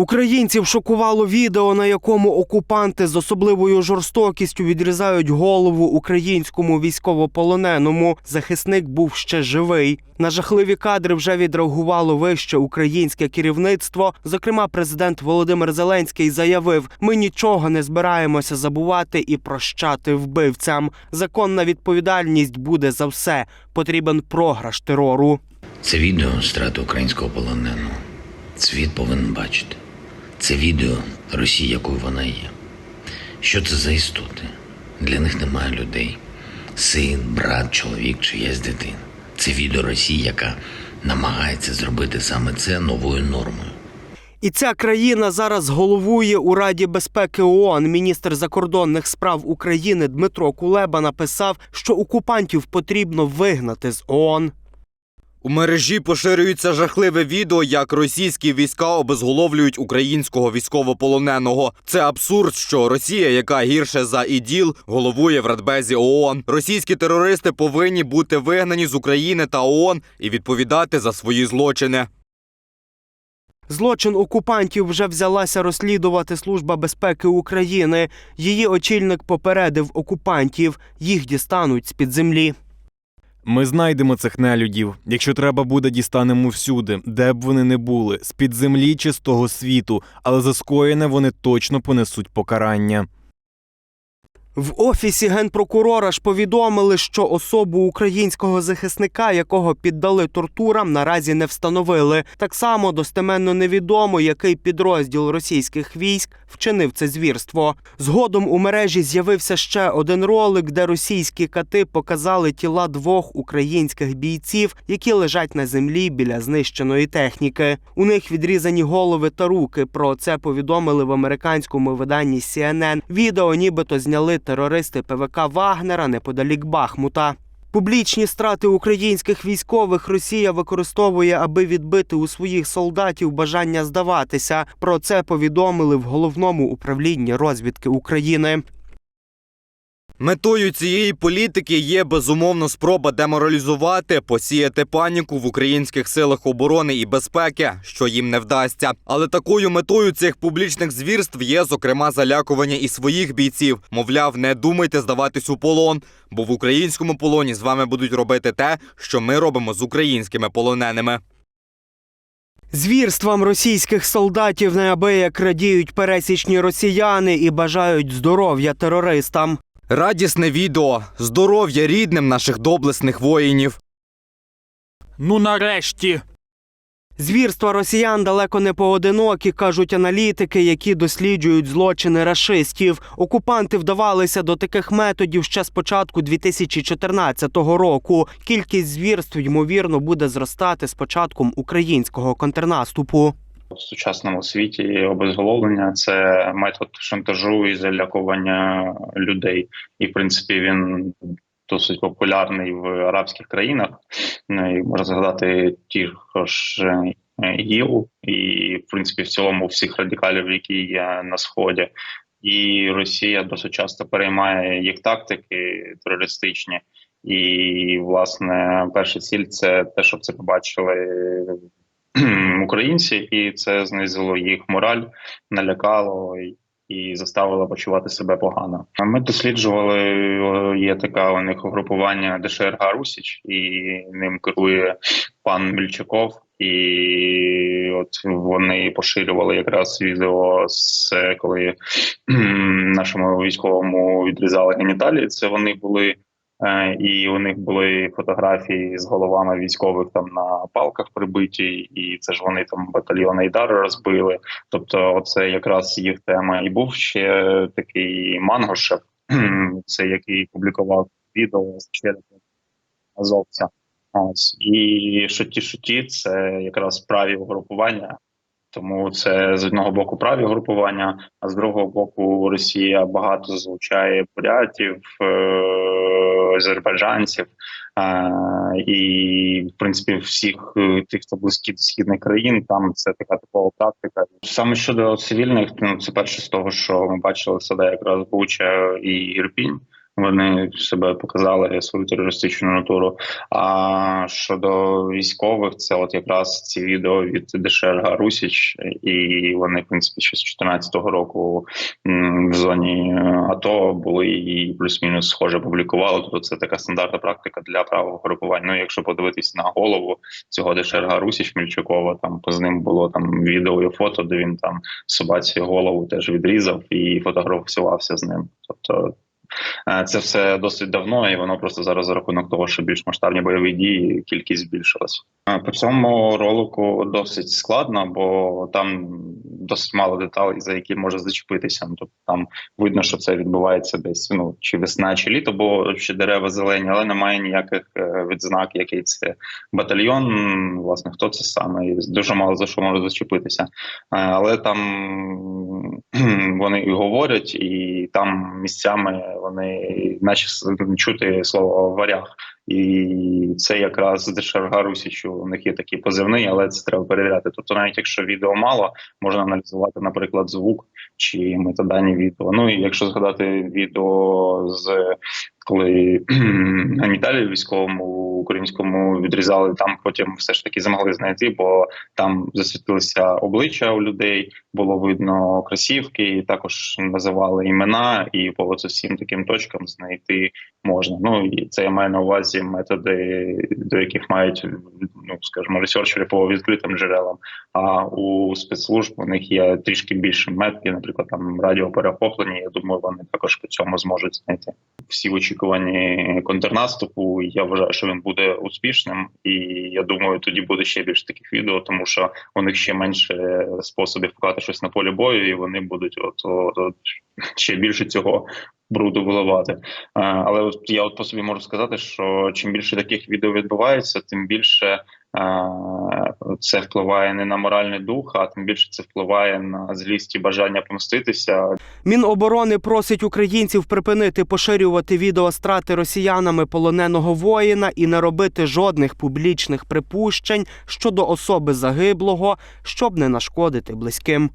Українців шокувало відео, на якому окупанти з особливою жорстокістю відрізають голову українському військовополоненому. Захисник був ще живий. На жахливі кадри вже відреагувало вище українське керівництво. Зокрема, президент Володимир Зеленський заявив: ми нічого не збираємося забувати і прощати вбивцям. Законна відповідальність буде за все. Потрібен програш терору. Це відео страти українського полоненого. Світ повинен бачити. Це відео Росії, якою вона є. Що це за істоти? Для них немає людей. Син, брат, чоловік, чиясь дитина. Це відео Росії, яка намагається зробити саме це новою нормою. І ця країна зараз головує у Раді безпеки ООН. Міністр закордонних справ України Дмитро Кулеба написав, що окупантів потрібно вигнати з ООН. У мережі поширюється жахливе відео, як російські війська обезголовлюють українського військовополоненого. Це абсурд, що Росія, яка гірше за іділ, головує в Радбезі ООН. Російські терористи повинні бути вигнані з України та ООН і відповідати за свої злочини. Злочин окупантів вже взялася розслідувати Служба безпеки України. Її очільник попередив окупантів, їх дістануть з під землі. Ми знайдемо цих нелюдів. Якщо треба буде, дістанемо всюди, де б вони не були, з під землі чи з того світу, але за скоєне вони точно понесуть покарання. В офісі генпрокурора ж повідомили, що особу українського захисника, якого піддали тортурам, наразі не встановили. Так само достеменно невідомо, який підрозділ російських військ вчинив це звірство. Згодом у мережі з'явився ще один ролик, де російські кати показали тіла двох українських бійців, які лежать на землі біля знищеної техніки. У них відрізані голови та руки. Про це повідомили в американському виданні CNN. Відео нібито зняли терористи ПВК Вагнера неподалік Бахмута. Публічні страти українських військових Росія використовує, аби відбити у своїх солдатів бажання здаватися. Про це повідомили в головному управлінні розвідки України. Метою цієї політики є безумовно спроба деморалізувати, посіяти паніку в українських силах оборони і безпеки, що їм не вдасться. Але такою метою цих публічних звірств є, зокрема, залякування і своїх бійців. Мовляв, не думайте здаватись у полон, бо в українському полоні з вами будуть робити те, що ми робимо з українськими полоненими. Звірствам російських солдатів неабияк радіють пересічні росіяни і бажають здоров'я терористам. Радісне відео, здоров'я рідним наших доблесних воїнів. Ну нарешті. Звірства росіян далеко не поодинокі, кажуть аналітики, які досліджують злочини рашистів. Окупанти вдавалися до таких методів ще з початку 2014 року. Кількість звірств ймовірно буде зростати з початком українського контрнаступу. В сучасному світі обезголовлення це метод шантажу і залякування людей, і в принципі він досить популярний в арабських країнах. Ну, і можна згадати ті ж е, ІГІЛ, і в принципі в цілому всіх радикалів, які є на сході. І Росія досить часто переймає їх тактики терористичні. І власне перша ціль це те, щоб це побачили українці, і це знизило їх мораль, налякало і- заставило почувати себе погано. Ми досліджували е, є така у них угрупування ДШРГ Русіч, і ним керує пан Мільчаков. І от вони поширювали якраз відео з коли нашому військовому відрізали геніталії. Це вони були і у них були фотографії з головами військових там на палках прибиті, і це ж вони там батальйон Айдар розбили. Тобто, оце якраз їх тема. І був ще такий Мангошев, це який публікував відео з черепом азовця. Ось і шуті шуті це якраз праві угрупування. Тому це з одного боку праві групування, а з другого боку Росія багато залучає бурятів, е- азербайджанців е- і, в принципі, всіх е, тих, хто близькі до східних країн, там це така типова практика. Саме щодо цивільних, ну це перше з того, що ми бачили де якраз Буча і Ірпінь. Вони себе показали свою терористичну натуру. А щодо військових, це от якраз ці відео від Дешерга Русіч, і вони, в принципі, ще з 2014 року в зоні е, АТО були і плюс-мінус схоже публікували. Тобто це така стандартна практика для правого групування. Ну, якщо подивитись на голову цього Дешерга Русіч Мільчукова, там з ним було там відео і фото, де він там собаці голову теж відрізав і фотографувався з ним. Тобто це все досить давно, і воно просто зараз за рахунок того, що більш масштабні бойові дії, кількість збільшилась. Е, По цьому ролику досить складно, бо там досить мало деталей, за які може зачепитися. Ну, Тобто там видно, що це відбувається десь ну чи весна, чи літо, бо ще дерева зелені, але немає ніяких е, відзнак, який це батальйон. Власне, хто це саме, і дуже мало за що може зачепитися. Е, Але там вони і говорять, і там місцями вони, наче чути слово варяг. І це якраз Дешарга що у них є такі позивний, але це треба перевіряти. Тобто, навіть якщо відео мало, можна аналізувати, наприклад, звук чи метадані відео. Ну і якщо згадати відео з коли геніталії військовому українському відрізали, там потім все ж таки змогли знайти, бо там засвітилися обличчя у людей, було видно кросівки, і також називали імена, і по всім таким точкам знайти можна. Ну і це я маю на увазі методи, до яких мають ну скажімо, ресерчери по відкритим джерелам. А у спецслужб у них є трішки більше методів, наприклад, там радіоперехоплення. Я думаю, вони також по цьому зможуть знайти всі очікувані контрнаступу. Я вважаю, що він буде успішним, і я думаю, тоді буде ще більше таких відео, тому що у них ще менше способів показати щось на полі бою, і вони будуть от, от, от ще більше цього бруду виливати. Але от я от по собі можу сказати, що чим більше таких відео відбувається, тим більше це впливає не на моральний дух, а тим більше це впливає на злість і бажання помститися. Міноборони просить українців припинити поширювати відео страти росіянами полоненого воїна і не робити жодних публічних припущень щодо особи загиблого, щоб не нашкодити близьким.